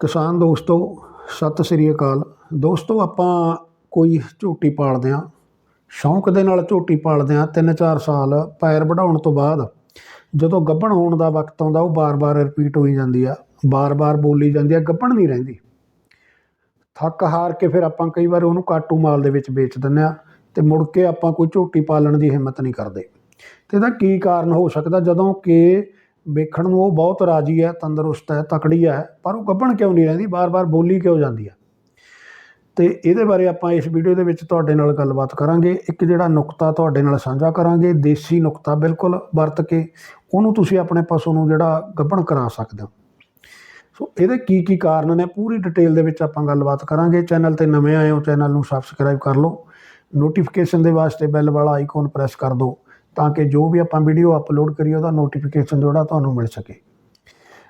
ਕਿਸਾਨ ਦੋਸਤੋ, ਸਤਿ ਸ੍ਰੀ ਅਕਾਲ। ਦੋਸਤੋ, ਆਪਾਂ ਕੋਈ ਝੋਟੀ ਪਾਲਦੇ ਹਾਂ। ਸ਼ੌਂਕ ਦੇ ਨਾਲ ਝੋਟੀ ਪਾਲਦੇ ਹਾਂ, ਤਿੰਨ ਚਾਰ ਸਾਲ ਪੈਰ ਵਢਾਉਣ ਤੋਂ ਬਾਅਦ। ਜਦੋਂ ਗੱਭਣ ਹੋਣ ਦਾ ਵਕਤ ਆਉਂਦਾ, ਉਹ ਬਾਰ-ਬਾਰ ਰਿਪੀਟ ਹੋਈ ਜਾਂਦੀ ਆ। ਬਾਰ-ਬਾਰ ਬੋਲੀ ਜਾਂਦੀ ਆ, ਗੱਭਣ ਨਹੀਂ ਰਹਿੰਦੀ। ਥੱਕ ਹਾਰ ਕੇ ਫਿਰ ਆਪਾਂ ਕਈ ਵਾਰ ਉਹਨੂੰ ਕਾਟੂ ਮਾਲ ਦੇ ਵਿੱਚ ਵੇਚ ਦਿੰਦੇ ਆ ਤੇ ਮੁੜ ਕੇ ਆਪਾਂ ਕੋਈ ਝੋਟੀ ਪਾਲਣ ਦੀ ਹਿੰਮਤ ਨਹੀਂ ਕਰਦੇ। ਤੇ ਇਹਦਾ ਕੀ ਕਾਰਨ ਹੋ ਸਕਦਾ? ਜਦੋਂ ਕਿ ਵੇਖਣ ਨੂੰ ਉਹ ਬਹੁਤ ਰਾਜੀ ਹੈ, ਤੰਦਰੁਸਤ ਹੈ, ਤਕੜੀ ਹੈ, ਪਰ ਉਹ ਗੱਭਣ ਕਿਉਂ ਨਹੀਂ ਰਹਿੰਦੀ? ਬਾਰ-ਬਾਰ ਬੋਲੀ ਕਿਉਂ ਜਾਂਦੀ ਹੈ? ਤੇ ਇਹਦੇ ਬਾਰੇ ਆਪਾਂ ਇਸ ਵੀਡੀਓ ਦੇ ਵਿੱਚ ਤੁਹਾਡੇ ਨਾਲ ਗੱਲਬਾਤ ਕਰਾਂਗੇ। ਇੱਕ ਜਿਹੜਾ ਨੁਕਤਾ ਤੁਹਾਡੇ ਨਾਲ ਸਾਂਝਾ ਕਰਾਂਗੇ, ਦੇਸੀ ਨੁਕਤਾ ਬਿਲਕੁਲ ਵਰਤ ਕੇ ਉਹਨੂੰ ਤੁਸੀਂ ਆਪਣੇ ਪਸ਼ੂ ਨੂੰ ਜਿਹੜਾ ਗੱਭਣ ਕਰਾ ਸਕਦੇ ਹੋ। ਸੋ ਇਹਦੇ ਕੀ ਕੀ ਕਾਰਨ ਨੇ, ਪੂਰੀ ਡਿਟੇਲ ਦੇ ਵਿੱਚ ਆਪਾਂ ਗੱਲਬਾਤ ਕਰਾਂਗੇ। ਚੈਨਲ ਤੇ ਨਵੇਂ ਆਏ ਹੋ, ਚੈਨਲ ਨੂੰ ਸਬਸਕ੍ਰਾਈਬ ਕਰ ਲਓ। ਨੋਟੀਫਿਕੇਸ਼ਨ ਦੇ ਵਾਸਤੇ ਬੈਲ ਵਾਲਾ ਆਈਕਨ ਪ੍ਰੈਸ ਕਰ ਦਿਓ। ਤਾਂ ਕਿ ਜੋ ਵੀ ਆਪਾਂ ਵੀਡੀਓ ਅਪਲੋਡ ਕਰੀਏ, ਉਹਦਾ ਨੋਟੀਫਿਕੇਸ਼ਨ ਜਿਹੜਾ ਤੁਹਾਨੂੰ ਮਿਲ ਸਕੇ।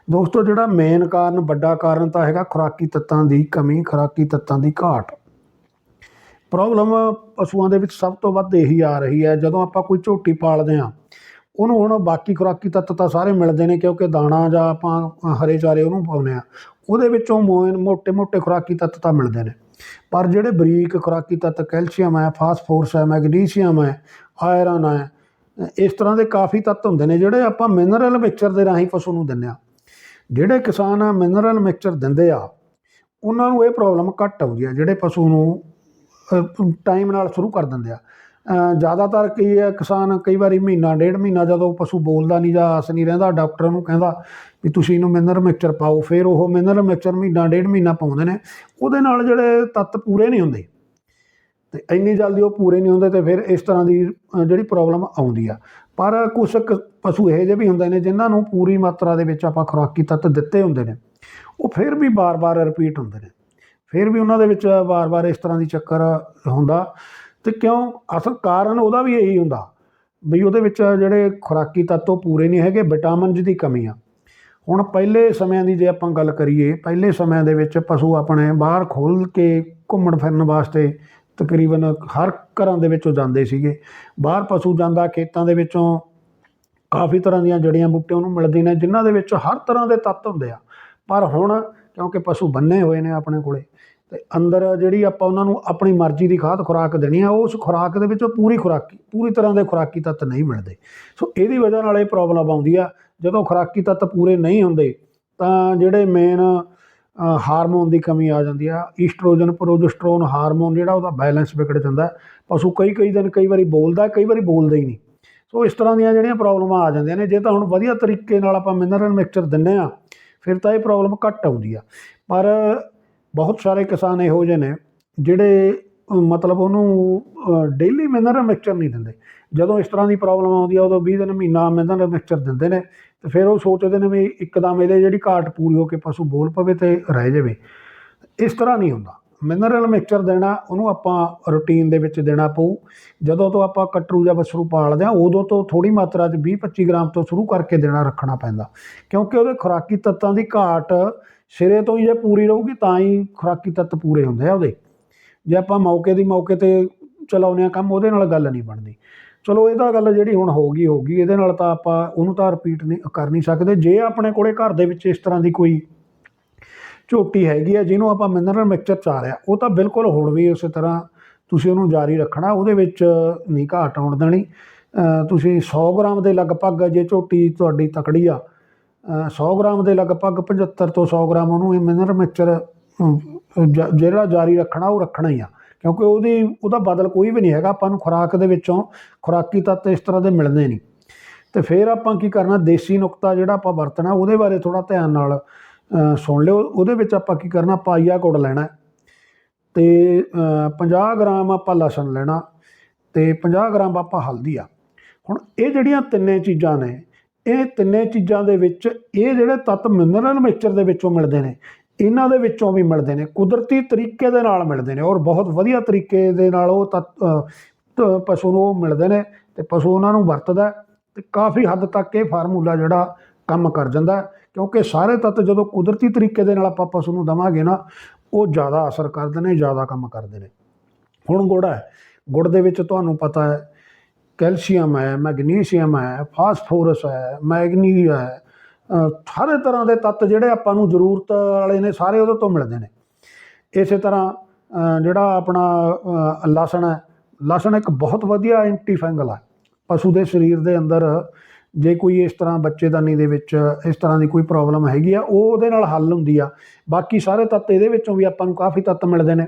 ਦੋਸਤੋ, ਜਿਹੜਾ ਮੇਨ ਕਾਰਨ, ਵੱਡਾ ਕਾਰਨ ਤਾਂ ਹੈਗਾ ਖੁਰਾਕੀ ਤੱਤਾਂ ਦੀ ਕਮੀ, ਖੁਰਾਕੀ ਤੱਤਾਂ ਦੀ ਘਾਟ। ਪ੍ਰੋਬਲਮ ਪਸ਼ੂਆਂ ਦੇ ਵਿੱਚ ਸਭ ਤੋਂ ਵੱਧ ਇਹੀ ਆ ਰਹੀ ਹੈ, ਜਦੋਂ ਆਪਾਂ ਕੋਈ ਝੋਟੀ ਪਾਲਦੇ ਆ ਉਹਨੂੰ ਹੁਣ ਬਾਕੀ ਖੁਰਾਕੀ ਤੱਤ ਤਾਂ ਸਾਰੇ ਮਿਲਦੇ ਨੇ, ਕਿਉਂਕਿ ਦਾਣਾ ਜਾਂ ਆਪਾਂ ਹਰੇ ਚਾਰੇ ਉਹਨੂੰ ਪਾਉਨੇ ਆ ਉਹਦੇ ਵਿੱਚੋਂ ਮੋਟੇ-ਮੋਟੇ ਖੁਰਾਕੀ ਤੱਤ ਤਾਂ ਮਿਲਦੇ ਨੇ। ਪਰ ਜਿਹੜੇ ਬਰੀਕ ਖੁਰਾਕੀ ਤੱਤ ਕੈਲਸ਼ੀਅਮ ਹੈ, ਫਾਸਫੋਰਸ ਹੈ, ਮੈਗਨੀਸ਼ੀਅਮ ਹੈ, ਆਇਰਨ ਹੈ ਇਸ ਤਰ੍ਹਾਂ ਦੇ ਕਾਫੀ ਤੱਤ ਹੁੰਦੇ ਨੇ ਜਿਹੜੇ ਆਪਾਂ ਮਿਨਰਲ ਮਿਕਸਚਰ ਦੇ ਰਾਹੀਂ ਪਸ਼ੂ ਨੂੰ ਦਿੰਦੇ ਆ ਜਿਹੜੇ ਕਿਸਾਨ ਮਿਨਰਲ ਮਿਕਸਚਰ ਦਿੰਦੇ ਆ, ਉਹਨਾਂ ਨੂੰ ਇਹ ਪ੍ਰੋਬਲਮ ਘੱਟ ਆਉਂਦੀ ਆ, ਜਿਹੜੇ ਪਸ਼ੂ ਨੂੰ ਟਾਈਮ ਨਾਲ ਸ਼ੁਰੂ ਕਰ ਦਿੰਦੇ ਆ। ਜ਼ਿਆਦਾਤਰ ਕੀ ਹੈ ਕਿਸਾਨ ਕਈ ਵਾਰੀ ਮਹੀਨਾ, ਡੇਢ ਮਹੀਨਾ ਜਦੋਂ ਪਸ਼ੂ ਬੋਲਦਾ ਨਹੀਂ ਜਾਂ ਆਸ ਨਹੀਂ ਰਹਿੰਦਾ ਡਾਕਟਰ ਨੂੰ ਕਹਿੰਦਾ ਵੀ ਤੁਸੀਂ ਇਹਨੂੰ ਮਿਨਰਲ ਮਿਕਸਚਰ ਪਾਓ, ਫਿਰ ਉਹ ਮਿਨਰਲ ਮਿਕਸਚਰ ਮਹੀਨਾ, ਡੇਢ ਮਹੀਨਾ ਪਾਉਂਦੇ ਨੇ। ਉਹਦੇ ਨਾਲ ਜਿਹੜੇ ਤੱਤ ਪੂਰੇ ਨਹੀਂ ਹੁੰਦੇ। ਤੇ ਇੰਨੀ ਜਲਦੀ ਉਹ ਪੂਰੇ ਨਹੀਂ ਹੁੰਦੇ ਤੇ ਫਿਰ ਇਸ ਤਰ੍ਹਾਂ ਦੀ ਜਿਹੜੀ ਪ੍ਰੋਬਲਮ ਆਉਂਦੀ ਆ। ਪਰ ਕੁਝ ਕੁ ਪਸ਼ੂ ਇਹੋ ਜਿਹੇ ਵੀ ਹੁੰਦੇ ਨੇ ਜਿਨ੍ਹਾਂ ਨੂੰ ਪੂਰੀ ਮਾਤਰਾ ਦੇ ਵਿੱਚ ਆਪਾਂ ਖੁਰਾਕੀ ਤੱਤ ਦਿੱਤੇ ਹੁੰਦੇ ਨੇ। ਉਹ ਫਿਰ ਵੀ ਬਾਰ-ਬਾਰ ਰਿਪੀਟ ਹੁੰਦੇ ਨੇ। ਫਿਰ ਵੀ ਉਹਨਾਂ ਦੇ ਵਿੱਚ ਬਾਰ-ਬਾਰ ਇਸ ਤਰ੍ਹਾਂ ਦੀ ਚੱਕਰ ਹੁੰਦਾ ਤੇ ਕਿਉਂ? ਅਸਲ ਕਾਰਨ ਉਹਦਾ ਵੀ ਇਹੀ ਹੁੰਦਾ ਵੀ ਉਹਦੇ ਵਿੱਚ ਜਿਹੜੇ ਖੁਰਾਕੀ ਤੱਤ ਉਹ ਪੂਰੇ ਨਹੀਂ ਹੈਗੇ ਵਿਟਾਮਿਨਸ ਦੀ ਕਮੀ ਆ। ਹੁਣ ਪਹਿਲੇ ਸਮਿਆਂ ਦੀ ਜੇ ਆਪਾਂ ਗੱਲ ਕਰੀਏ, ਪਹਿਲੇ ਸਮਿਆਂ ਦੇ ਵਿੱਚ ਪਸ਼ੂ ਆਪਣੇ ਬਾਹਰ ਖੋਲ ਕੇ ਘੁੰਮਣ ਫਿਰਨ ਵਾਸਤੇ ਤਕਰੀਬਨ ਹਰ ਘਰਾਂ ਦੇ ਵਿੱਚੋਂ ਜਾਂਦੇ ਸੀਗੇ। ਬਾਹਰ ਪਸ਼ੂ ਜਾਂਦਾ, ਖੇਤਾਂ ਦੇ ਵਿੱਚੋਂ ਕਾਫੀ ਤਰ੍ਹਾਂ ਦੀਆਂ ਜੜੀਆਂ ਬੂਟੇ ਉਹਨੂੰ ਮਿਲਦੀਆਂ ਨੇ, ਜਿਨ੍ਹਾਂ ਦੇ ਵਿੱਚ ਹਰ ਤਰ੍ਹਾਂ ਦੇ ਤੱਤ ਹੁੰਦੇ ਆ। ਪਰ ਹੁਣ ਕਿਉਂਕਿ ਪਸ਼ੂ ਬੰਨੇ ਹੋਏ ਨੇ ਆਪਣੇ ਕੋਲੇ, ਤੇ ਅੰਦਰ ਜਿਹੜੀ ਆਪਾਂ ਉਹਨਾਂ ਨੂੰ ਆਪਣੀ ਮਰਜ਼ੀ ਦੀ ਖਾਦ ਖੁਰਾਕ ਦੇਣੀ ਆ, ਉਸ ਖੁਰਾਕ ਦੇ ਵਿੱਚੋਂ ਪੂਰੀ ਖੁਰਾਕੀ, ਪੂਰੀ ਤਰ੍ਹਾਂ ਦੇ ਖੁਰਾਕੀ ਤੱਤ ਨਹੀਂ ਮਿਲਦੇ। ਸੋ ਇਹਦੀ ਵਜ੍ਹਾ ਨਾਲ ਇਹ ਪ੍ਰੋਬਲਮ ਆਉਂਦੀ ਆ। ਜਦੋਂ ਖੁਰਾਕੀ ਤੱਤ ਪੂਰੇ ਨਹੀਂ ਹੁੰਦੇ, ਤਾਂ ਜਿਹੜੇ ਮੇਨ ਹਾਰਮੋਨ ਦੀ ਕਮੀ ਆ ਜਾਂਦੀ ਆ, ਈਸਟ੍ਰੋਜਨ, ਪ੍ਰੋਜੈਸਟਰੋਨ ਹਾਰਮੋਨ ਜਿਹੜਾ ਉਹਦਾ ਬੈਲੈਂਸ ਵਿਗੜ ਜਾਂਦਾ ਪਸ਼ੂ ਕਈ ਕਈ ਦਿਨ ਕਈ ਵਾਰੀ ਬੋਲਦਾ, ਕਈ ਵਾਰੀ ਬੋਲਦਾ ਹੀ ਨਹੀਂ। ਸੋ ਇਸ ਤਰ੍ਹਾਂ ਦੀਆਂ ਜਿਹੜੀਆਂ ਪ੍ਰੋਬਲਮਾਂ ਆ ਜਾਂਦੀਆਂ ਨੇ, ਜੇ ਤਾਂ ਹੁਣ ਵਧੀਆ ਤਰੀਕੇ ਨਾਲ ਆਪਾਂ ਮਿਨਰਲ ਮਿਕਸਚਰ ਦਿੰਨੇ ਆ ਫਿਰ ਤਾਂ ਇਹ ਪ੍ਰੋਬਲਮ ਘੱਟ ਆਉਂਦੀ ਆ। ਪਰ ਬਹੁਤ ਸਾਰੇ ਕਿਸਾਨ ਇਹੋ ਜਿਹੇ ਨੇ, ਜਿਹੜੇ ਮਤਲਬ ਉਹਨੂੰ ਡੇਲੀ ਮਿਨਰਲ ਮਿਕਸਚਰ ਨਹੀਂ ਦਿੰਦੇ। ਜਦੋਂ ਇਸ ਤਰ੍ਹਾਂ ਦੀ ਪ੍ਰੋਬਲਮ ਆਉਂਦੀ ਆ, ਉਦੋਂ 20 ਦਿਨ ਮਹੀਨਾ ਮਿਨਰਲ ਮਿਕਸਚਰ ਦਿੰਦੇ ਨੇ। ਤੇ ਫਿਰ ਉਹ ਸੋਚਦੇ ਨੇ ਵੀ ਇੱਕਦਮ ਇਹਦੇ ਜਿਹੜੀ ਘਾਟ ਪੂਰੀ ਹੋ ਕੇ ਪਸ਼ੂ ਬੋਲ ਪਵੇ ਤੇ ਰਹਿ ਜਾਵੇ। ਇਸ ਤਰ੍ਹਾਂ ਨਹੀਂ ਹੁੰਦਾ। ਮਿਨਰਲ ਮਿਕਸਚਰ ਦੇਣਾ, ਉਹਨੂੰ ਆਪਾਂ ਰੂਟੀਨ ਦੇ ਵਿੱਚ ਦੇਣਾ ਪਊ। ਜਦੋਂ ਤੋਂ ਆਪਾਂ ਕਟਰੂ ਜਾਂ ਬਸਰੂ ਪਾਲਦੇ ਆ ਉਦੋਂ ਤੋਂ ਥੋੜੀ ਮਾਤਰਾ 'ਚ 20 25 ਗ੍ਰਾਮ ਤੋਂ ਸ਼ੁਰੂ ਕਰਕੇ ਦੇਣਾ ਰੱਖਣਾ ਪੈਂਦਾ। ਕਿਉਂਕਿ ਉਹਦੇ ਖੁਰਾਕੀ ਤੱਤਾਂ ਦੀ ਘਾਟ ਸਿਰੇ ਤੋਂ ਹੀ ਜੇ ਪੂਰੀ ਰਹੂਗੀ, ਤਾਂ ਹੀ ਖੁਰਾਕੀ ਤੱਤ ਪੂਰੇ ਹੁੰਦੇ ਆ ਉਹਦੇ। ਜੇ ਆਪਾਂ ਮੌਕੇ ਦੀ ਮੌਕੇ ਤੇ ਚਲਾਉਂਦੇ ਆ ਕੰਮ ਉਹਦੇ ਨਾਲ ਗੱਲ ਨਹੀਂ ਬਣਦੀ। ਚਲੋ ਇਹ ਤਾਂ ਗੱਲ ਜਿਹੜੀ ਹੁਣ ਹੋ ਗਈ ਹੋ ਗਈ ਇਹਦੇ ਨਾਲ ਤਾਂ ਆਪਾਂ ਉਹਨੂੰ ਤਾਂ ਰਿਪੀਟ ਨਹੀਂ ਕਰ ਨਹੀਂ ਸਕਦੇ। ਜੇ ਆਪਣੇ ਕੋਲੇ ਘਰ ਦੇ ਵਿੱਚ ਇਸ ਤਰ੍ਹਾਂ ਦੀ ਕੋਈ ਝੋਟੀ ਹੈਗੀ ਆ ਜਿਹਨੂੰ ਆਪਾਂ ਮਿਨਰਲ ਮਿਕਸਚਰ ਚਾ ਰਿਆ ਉਹ ਤਾਂ ਬਿਲਕੁਲ ਹੁਣ ਵੀ ਉਸੇ ਤਰ੍ਹਾਂ ਤੁਸੀਂ ਉਹਨੂੰ ਜਾਰੀ ਰੱਖਣਾ ਉਹਦੇ ਵਿੱਚ ਨਹੀਂ ਘਾਟ ਆਉਣ ਦੇਣੀ। ਤੁਸੀਂ 100 ਗ੍ਰਾਮ ਦੇ ਲਗਭਗ ਜੇ ਝੋਟੀ ਤੁਹਾਡੀ ਤਕੜੀ ਆ ਅ, 100 ਗ੍ਰਾਮ ਦੇ ਲਗਭਗ 75 ਤੋਂ 100 ਗ੍ਰਾਮ ਉਹਨੂੰ ਇਹ ਮਿਨਰਲ ਮਿਕਸਚਰ ਜਿਹੜਾ ਜਾਰੀ ਰੱਖਣਾ, ਉਹ ਰੱਖਣਾ ਹੀ ਆ। ਕਿਉਂਕਿ ਉਹਦੀ, ਉਹਦਾ ਬਦਲ ਕੋਈ ਵੀ ਨਹੀਂ ਹੈਗਾ। ਆਪਾਂ ਨੂੰ ਖੁਰਾਕ ਦੇ ਵਿੱਚੋਂ ਖੁਰਾਕੀ ਤੱਤ ਇਸ ਤਰ੍ਹਾਂ ਦੇ ਮਿਲਦੇ ਨਹੀਂ। ਤੇ ਫਿਰ ਆਪਾਂ ਕੀ ਕਰਨਾ? ਦੇਸੀ ਨੁਕਤਾ ਜਿਹੜਾ ਆਪਾਂ ਵਰਤਣਾ, ਉਹਦੇ ਬਾਰੇ ਥੋੜਾ ਧਿਆਨ ਨਾਲ ਸੁਣ ਲਿਓ। ਉਹਦੇ ਵਿੱਚ ਆਪਾਂ ਕੀ ਕਰਨਾ? ਪਾਈਆ ਗੁੜ ਲੈਣਾ। ਹੈ ਤੇ 50 ਗ੍ਰਾਮ ਆਪਾਂ ਲਸਣ ਲੈਣਾ। ਤੇ 50 ਗ੍ਰਾਮ ਆਪਾਂ ਹਲਦੀ ਆ। ਹੁਣ ਇਹ ਜਿਹੜੀਆਂ ਤਿੰਨੇ ਚੀਜ਼ਾਂ ਨੇ, ਇਹ ਤਿੰਨੇ ਚੀਜ਼ਾਂ ਦੇ ਵਿੱਚ, ਇਹ ਜਿਹੜੇ ਤੱਤ ਮਿਨਰਲ ਮਿਕਸਚਰ ਦੇ ਵਿੱਚੋਂ ਮਿਲਦੇ ਨੇ ਇਹਨਾਂ ਦੇ ਵਿੱਚੋਂ ਵੀ ਮਿਲਦੇ ਨੇ, ਕੁਦਰਤੀ ਤਰੀਕੇ ਦੇ ਨਾਲ ਮਿਲਦੇ ਨੇ ਔਰ ਬਹੁਤ ਵਧੀਆ ਤਰੀਕੇ ਦੇ ਨਾਲ ਉਹ ਤੱਤ ਪਸ਼ੂ ਨੂੰ ਮਿਲਦੇ ਨੇ ਤੇ ਪਸ਼ੂ ਉਹਨਾਂ ਨੂੰ ਵਰਤਦਾ ਹੈ ਤੇ ਕਾਫੀ ਹੱਦ ਤੱਕ ਇਹ ਫਾਰਮੂਲਾ ਜਿਹੜਾ ਕੰਮ ਕਰ ਜਾਂਦਾ ਕਿਉਂਕਿ ਸਾਰੇ ਤੱਤ ਜਦੋਂ ਕੁਦਰਤੀ ਤਰੀਕੇ ਦੇ ਨਾਲ ਆਪਾਂ ਪਸ਼ੂ ਨੂੰ ਦਵਾਂਗੇ ਨਾ, ਉਹ ਜ਼ਿਆਦਾ ਅਸਰ ਕਰਦੇ ਨੇ, ਜ਼ਿਆਦਾ ਕੰਮ ਕਰਦੇ ਨੇ। ਹੁਣ ਗੁੜ ਹੈ, ਗੁੜ ਦੇ ਵਿੱਚ ਤੁਹਾਨੂੰ ਪਤਾ ਹੈ, ਕੈਲਸ਼ੀਅਮ ਹੈ, ਮੈਗਨੀਸ਼ੀਅਮ ਹੈ, ਫਾਸਫੋਰਸ ਹੈ ਮੈਗਨੀ ਹੈ ਸਾਰੇ ਤਰ੍ਹਾਂ ਦੇ ਤੱਤ ਜਿਹੜੇ ਆਪਾਂ ਨੂੰ ਜ਼ਰੂਰਤ ਵਾਲੇ ਨੇ ਸਾਰੇ ਉਹਦੇ ਤੋਂ ਮਿਲਦੇ ਨੇ। ਇਸੇ ਤਰ੍ਹਾਂ ਜਿਹੜਾ ਆਪਣਾ ਲਸਣ ਹੈ, ਲਸਣ ਇੱਕ ਬਹੁਤ ਵਧੀਆ ਐਂਟੀ ਫੰਗਲ ਹੈ ਪਸ਼ੂ ਦੇ ਸਰੀਰ ਦੇ ਅੰਦਰ ਜੇ ਕੋਈ ਇਸ ਤਰ੍ਹਾਂ ਬੱਚੇਦਾਨੀ ਦੇ ਵਿੱਚ ਇਸ ਤਰ੍ਹਾਂ ਦੀ ਕੋਈ ਪ੍ਰੋਬਲਮ ਹੈਗੀ ਆ, ਉਹ ਉਹਦੇ ਨਾਲ ਹੱਲ ਹੁੰਦੀ ਆ। ਬਾਕੀ ਸਾਰੇ ਤੱਤ ਇਹਦੇ ਵਿੱਚੋਂ ਵੀ ਆਪਾਂ ਨੂੰ ਕਾਫੀ ਤੱਤ ਮਿਲਦੇ ਨੇ।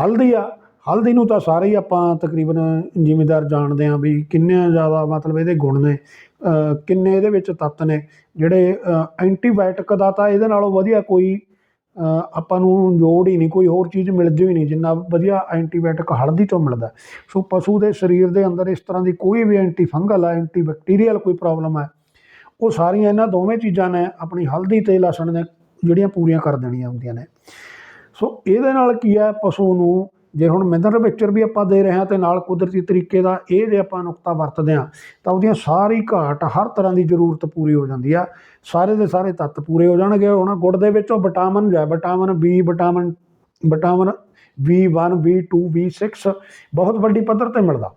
ਹਲਦੀ ਆ, ਹਲਦੀ ਨੂੰ ਤਾਂ ਸਾਰੇ ਹੀ ਆਪਾਂ ਤਕਰੀਬਨ ਜ਼ਿਮੀਦਾਰ ਜਾਣਦੇ ਆ ਵੀ ਕਿੰਨੇ ਜ਼ਿਆਦਾ ਮਤਲਬ ਇਹਦੇ ਗੁਣ ਨੇ। ਕਿੰਨੇ ਇਹਦੇ ਵਿੱਚ ਤੱਤ ਨੇ? ਜਿਹੜੇ ਐਂਟੀਬਾਇਓਟਿਕ ਦਾ ਤਾਂ ਇਹਦੇ ਨਾਲੋਂ ਵਧੀਆ ਕੋਈ ਆਪਾਂ ਨੂੰ ਲੋੜ ਹੀ ਨਹੀਂ, ਕੋਈ ਹੋਰ ਚੀਜ਼ ਮਿਲਦੀ ਹੀ ਨਹੀਂ, ਜਿੰਨਾ ਵਧੀਆ ਐਂਟੀਬਾਇਓਟਿਕ ਹਲਦੀ ਤੋਂ ਮਿਲਦਾ। ਸੋ ਪਸ਼ੂ ਦੇ ਸਰੀਰ ਦੇ ਅੰਦਰ ਇਸ ਤਰ੍ਹਾਂ ਦੀ ਕੋਈ ਵੀ ਐਂਟੀ ਫੰਗਲ ਆ ਐਂਟੀ ਬੈਕਟੀਰੀਅਲ ਕੋਈ ਪ੍ਰੋਬਲਮ ਹੈ ਉਹ ਸਾਰੀਆਂ ਇਹਨਾਂ ਦੋਵੇਂ ਚੀਜ਼ਾਂ ਨੇ ਆਪਣੀ ਹਲਦੀ ਤੇ ਲਸਣ ਨੇ, ਜਿਹੜੀਆਂ ਪੂਰੀਆਂ ਕਰ ਦੇਣੀਆਂ ਹੁੰਦੀਆਂ ਨੇ। ਸੋ ਇਹਦੇ ਨਾਲ ਕੀ ਹੈ ਪਸ਼ੂ ਨੂੰ ਜੇ ਹੁਣ ਮਿਨਰਲ ਮਿਕਸਚਰ ਵੀ ਆਪਾਂ ਦੇ ਰਹੇ ਹਾਂ ਤੇ ਨਾਲ ਕੁਦਰਤੀ ਤਰੀਕੇ ਦਾ ਇਹ ਜੇ ਆਪਾਂ ਨੁਕਤਾ ਵਰਤਦੇ ਹਾਂ, ਤਾਂ ਉਹਦੀਆਂ ਸਾਰੀ ਘਾਟ ਹਰ ਤਰ੍ਹਾਂ ਦੀ ਜ਼ਰੂਰਤ ਪੂਰੀ ਹੋ ਜਾਂਦੀ ਆ। ਸਾਰੇ ਦੇ ਸਾਰੇ ਤੱਤ ਪੂਰੇ ਹੋ ਜਾਣਗੇ। ਹੁਣ ਗੁੜ ਦੇ ਵਿੱਚੋਂ ਵਿਟਾਮਿਨ ਜਾਂ vitamin B vitamin vitamin V1 V2 V6 ਬਹੁਤ ਵੱਡੀ ਪੱਧਰ ਤੇ ਮਿਲਦਾ।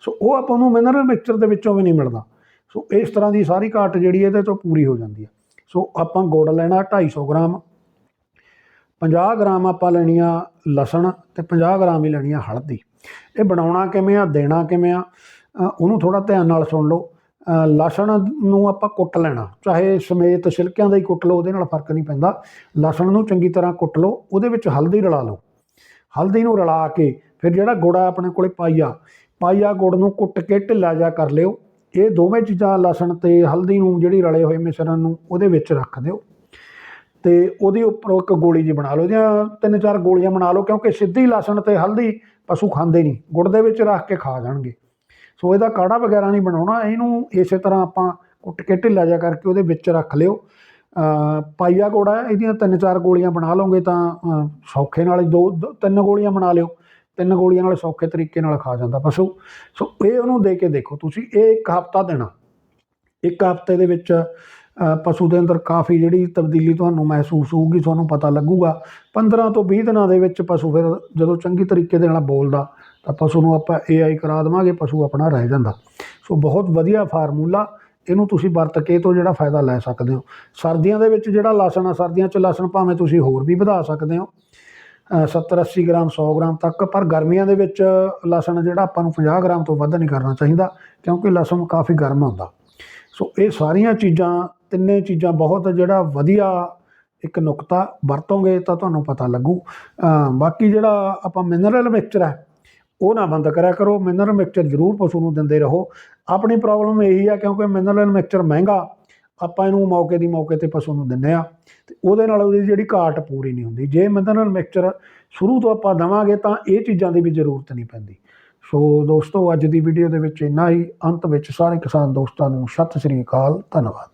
ਸੋ ਉਹ ਆਪਾਂ ਨੂੰ ਮਿਨਰਲ ਮਿਕਸਚਰ ਦੇ ਵਿੱਚੋਂ ਵੀ ਨਹੀਂ ਮਿਲਦਾ। ਸੋ ਇਸ ਤਰ੍ਹਾਂ ਦੀ ਸਾਰੀ ਘਾਟ ਜਿਹੜੀ ਇਹਦੇ ਤੋਂ ਪੂਰੀ ਹੋ ਜਾਂਦੀ ਹੈ। ਸੋ ਆਪਾਂ ਗੁੜ ਲੈਣਾ 250 ਗ੍ਰਾਮ। 50 ਗ੍ਰਾਮ ਆਪਾਂ ਲੈਣੀ ਆ ਲਸਣ ਤੇ 50 ਗ੍ਰਾਮ ਹੀ ਲੈਣੀ ਆ ਹਲਦੀ। ਇਹ ਬਣਾਉਣਾ ਕਿਵੇਂ ਆ, ਦੇਣਾ ਕਿਵੇਂ ਆ ਉਹਨੂੰ ਥੋੜਾ ਧਿਆਨ ਨਾਲ ਸੁਣ ਲਓ। ਲਸਣ ਨੂੰ ਆਪਾਂ ਕੁੱਟ ਲੈਣਾ, ਚਾਹੇ ਸਮੇਤ ਛਿਲਕਿਆਂ ਦਾ ਹੀ ਕੁੱਟ ਲਓ, ਉਹਦੇ ਨਾਲ ਫ਼ਰਕ ਨਹੀਂ ਪੈਂਦਾ। ਲਸਣ ਨੂੰ ਚੰਗੀ ਤਰ੍ਹਾਂ ਕੁੱਟ ਲਓ, ਉਹਦੇ ਵਿੱਚ ਹਲਦੀ ਰਲਾ ਲਓ। ਹਲਦੀ ਨੂੰ ਰਲਾ ਕੇ ਫਿਰ ਜਿਹੜਾ ਗੁੜ ਆ ਆਪਣੇ ਕੋਲੇ ਪਾਈਆ ਪਾਈਆ ਗੁੜ ਨੂੰ ਕੁੱਟ ਕੇ ਢਿੱਲਾ ਜਿਹਾ ਕਰ ਲਿਓ। ਇਹ ਦੋਵੇਂ ਚੀਜ਼ਾਂ ਲਸਣ ਤੇ ਹਲਦੀ ਨੂੰ ਜਿਹੜੀ ਰਲੇ ਹੋਏ ਮਿਸ਼ਰਣ ਨੂੰ ਉਹਦੇ ਵਿੱਚ ਰੱਖ ਦਿਓ। ਤੇ ਉਹਦੇ ਉੱਪਰ ਇੱਕ ਗੋਲੀ ਜੀ ਬਣਾ ਲਓ ਇਹਦੀਆਂ ਤਿੰਨ ਚਾਰ ਗੋਲੀਆਂ ਬਣਾ ਲਓ, ਕਿਉਂਕਿ ਸਿੱਧੀ ਲਸਣ ਤੇ ਹਲਦੀ ਪਸ਼ੂ ਖਾਂਦੇ ਨਹੀਂ, ਗੁੜ ਦੇ ਵਿੱਚ ਰੱਖ ਕੇ ਖਾ ਜਾਣਗੇ। ਸੋ ਇਹਦਾ ਕਾੜਾ ਵਗੈਰਾ ਨਹੀਂ ਬਣਾਉਣਾ, ਇਹਨੂੰ ਇਸੇ ਤਰ੍ਹਾਂ ਆਪਾਂ ਕੁੱਟ ਕੇ ਢਿੱਲਾ ਜਿਹਾ ਕਰਕੇ ਉਹਦੇ ਵਿੱਚ ਰੱਖ ਲਿਓ। ਪਾਈਆ ਗੋੜਾ, ਇਹਦੀਆਂ ਤਿੰਨ ਚਾਰ ਗੋਲੀਆਂ ਬਣਾ ਲਓਗੇ ਤਾਂ ਸੌਖੇ ਨਾਲ ਦੋ, ਦੋ- ਤਿੰਨ ਗੋਲੀਆਂ ਬਣਾ ਲਿਓ। ਤਿੰਨ ਗੋਲੀਆਂ ਨਾਲ ਸੌਖੇ ਤਰੀਕੇ ਨਾਲ ਖਾ ਜਾਂਦਾ ਪਸ਼ੂ। ਸੋ ਇਹ ਉਹਨੂੰ ਦੇ ਕੇ ਦੇਖੋ ਤੁਸੀਂ, ਇਹ ਇੱਕ ਹਫਤਾ ਦੇਣਾ। ਇੱਕ ਹਫ਼ਤੇ ਦੇ ਵਿੱਚ ਪਸ਼ੂ ਦੇ ਅੰਦਰ ਕਾਫੀ ਜਿਹੜੀ ਤਬਦੀਲੀ ਤੁਹਾਨੂੰ ਮਹਿਸੂਸ ਹੋਊਗੀ, ਤੁਹਾਨੂੰ ਪਤਾ ਲੱਗੂਗਾ। 15 ਤੋਂ 20 ਦਿਨਾਂ ਦੇ ਵਿੱਚ ਪਸ਼ੂ ਫਿਰ ਜਦੋਂ ਚੰਗੀ ਤਰੀਕੇ ਦੇ ਨਾਲ ਬੋਲਦਾ, ਤਾਂ ਪਸ਼ੂ ਨੂੰ ਆਪਾਂ ਏਆਈ ਕਰਾ ਦੇਵਾਂਗੇ, ਪਸ਼ੂ ਆਪਣਾ ਰਹਿ ਜਾਂਦਾ। ਸੋ ਬਹੁਤ ਵਧੀਆ ਫਾਰਮੂਲਾ, ਇਹਨੂੰ ਤੁਸੀਂ ਵਰਤ ਕੇ ਤੋਂ ਜਿਹੜਾ ਫਾਇਦਾ ਲੈ ਸਕਦੇ ਹੋ। ਸਰਦੀਆਂ ਦੇ ਵਿੱਚ ਜਿਹੜਾ ਲਸਣ ਆ, ਸਰਦੀਆਂ 'ਚ ਲਸਣ ਭਾਵੇਂ ਤੁਸੀਂ ਹੋਰ ਵੀ ਵਧਾ ਸਕਦੇ ਹੋ 70 80 ਗ੍ਰਾਮ 100 ਗ੍ਰਾਮ ਤੱਕ, ਪਰ ਗਰਮੀਆਂ ਦੇ ਵਿੱਚ ਲਸਣ ਜਿਹੜਾ ਆਪਾਂ ਨੂੰ 50 ਗ੍ਰਾਮ ਤੋਂ ਵੱਧ ਨਹੀਂ ਕਰਨਾ ਚਾਹੀਦਾ, ਕਿਉਂਕਿ ਲਸਣ ਕਾਫੀ ਗਰਮ ਹੁੰਦਾ। ਸੋ ਇਹ ਸਾਰੀਆਂ ਚੀਜ਼ਾਂ ਤਿੰਨੇ ਚੀਜ਼ਾਂ ਬਹੁਤ ਜਿਹੜਾ ਵਧੀਆ ਇੱਕ ਨੁਕਤਾ ਵਰਤੋਂਗੇ ਤਾਂ ਤੁਹਾਨੂੰ ਪਤਾ ਲੱਗੂ। ਬਾਕੀ ਜਿਹੜਾ ਆਪਾਂ ਮਿਨਰਲ ਮਿਕਸਚਰ ਹੈ, ਉਹ ਨਾ ਬੰਦ ਕਰਿਆ ਕਰੋ। ਮਿਨਰਲ ਮਿਕਸਚਰ ਜ਼ਰੂਰ ਪਸ਼ੂ ਨੂੰ ਦਿੰਦੇ ਰਹੋ। ਆਪਣੀ ਪ੍ਰੋਬਲਮ ਇਹੀ ਆ ਕਿਉਂਕਿ ਮਿਨਰਲ ਮਿਕਸਚਰ ਮਹਿੰਗਾ, ਆਪਾਂ ਇਹਨੂੰ ਮੌਕੇ ਦੀ ਮੌਕੇ ਤੇ ਪਸ਼ੂ ਨੂੰ ਦਿੰਦੇ ਆ ਤੇ ਉਹਦੇ ਨਾਲ ਉਹਦੀ ਜਿਹੜੀ ਘਾਟ ਪੂਰੀ ਨਹੀਂ ਹੁੰਦੀ। ਜੇ ਮਿਨਰਲ ਮਿਕਸਚਰ ਸ਼ੁਰੂ ਤੋਂ ਆਪਾਂ ਦੇਵਾਂਗੇ ਤਾਂ ਇਹ ਚੀਜ਼ਾਂ ਦੀ ਵੀ ਜ਼ਰੂਰਤ ਨਹੀਂ ਪੈਂਦੀ। ਸੋ ਦੋਸਤੋ, ਅੱਜ ਦੀ ਵੀਡੀਓ ਦੇ ਵਿੱਚ ਇੰਨਾ ਹੀ। ਅੰਤ ਵਿੱਚ ਸਾਰੇ ਕਿਸਾਨ ਦੋਸਤਾਂ ਨੂੰ ਸਤਿ ਸ੍ਰੀ ਅਕਾਲ। ਧੰਨਵਾਦ।